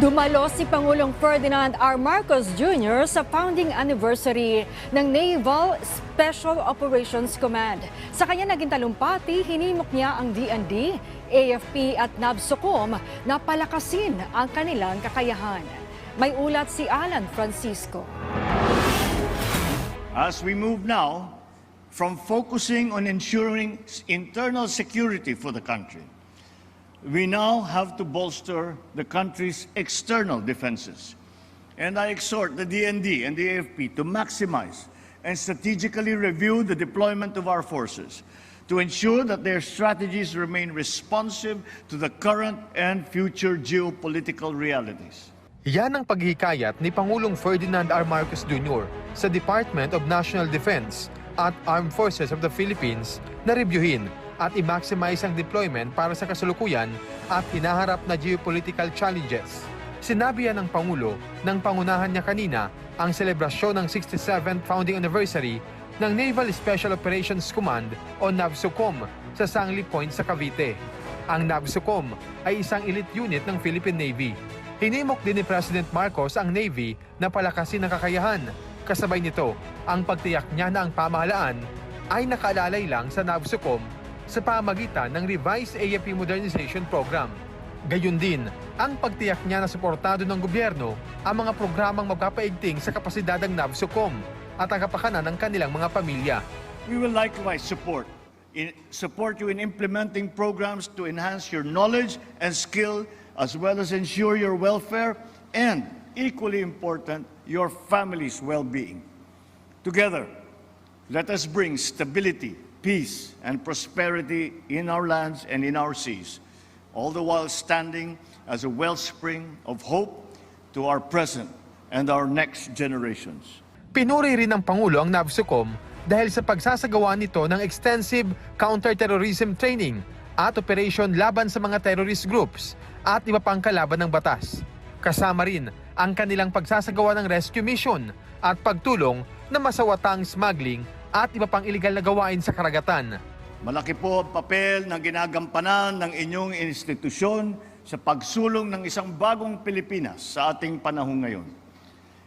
Dumalo si Pangulong Ferdinand R. Marcos Jr. sa founding anniversary ng Naval Special Operations Command. Sa kanya naging talumpati, hinimok niya ang DND, AFP at NAVSOCOM na palakasin ang kanilang kakayahan. May ulat si Alan Francisco. As we move now from focusing on ensuring internal security for the country, we now have to bolster the country's external defenses. And I exhort the DND and the AFP to maximize and strategically review the deployment of our forces to ensure that their strategies remain responsive to the current and future geopolitical realities. Yan ang paghihikayat ni Pangulong Ferdinand R. Marcos Jr. sa Department of National Defense at Armed Forces of the Philippines na rebyuhin at i-maximize ang deployment para sa kasalukuyan at hinaharap na geopolitical challenges. Sinabi yan ng Pangulo nang pangunahan niya kanina ang selebrasyon ng 67th founding anniversary ng Naval Special Operations Command o NAVSOCOM sa Sangli Point sa Cavite. Ang NAVSOCOM ay isang elite unit ng Philippine Navy. Hinimok din ni President Marcos ang Navy na palakasin ang kakayahan. Kasabay nito, ang pagtiyak niya na ang pamahalaan ay nakaalalay lang sa NAVSOCOM sa pamagitan ng Revised AFP Modernization Program. Gayun din, ang pagtiyak niya na suportado ng gobyerno ang mga programang magpapaigting sa kapasidad ng NAVSOCOM at ang kapakanan ng kanilang mga pamilya. We will likewise support in, support you in implementing programs to enhance your knowledge and skill, as well as ensure your welfare and, equally important, your family's well-being. Together, let us bring stability, peace, and prosperity in our lands and in our seas, all the while standing as a wellspring of hope to our present and our next generations. Pinuri rin ng Pangulo ang NAVSOCOM dahil sa pagsasagawa nito ng extensive counter-terrorism training at operation laban sa mga terrorist groups at iba pang kalaban ng batas. Kasama rin ang kanilang pagsasagawa ng rescue mission at pagtulong na masawatang smuggling at iba pang iligal na gawain sa karagatan. Malaki po ang papel na ginagampanan ng inyong institusyon sa pagsulong ng isang bagong Pilipinas sa ating panahon ngayon.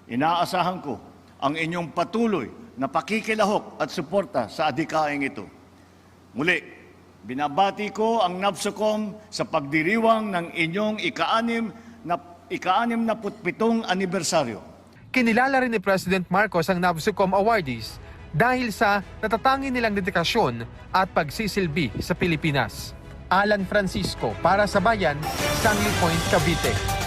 Inaasahan ko ang inyong patuloy na pakikilahok at suporta sa adhikaing ito. Muli, binabati ko ang NAVSOCOM sa pagdiriwang ng inyong ika-anim na ika-anim na putpitong anibersaryo. Kinilala rin ni President Marcos ang NAVSOCOM awardees dahil sa natatangi nilang dedikasyon at pagsisilbi sa Pilipinas. Alan Francisco para sa Bayan, Stanley Point, Cavite.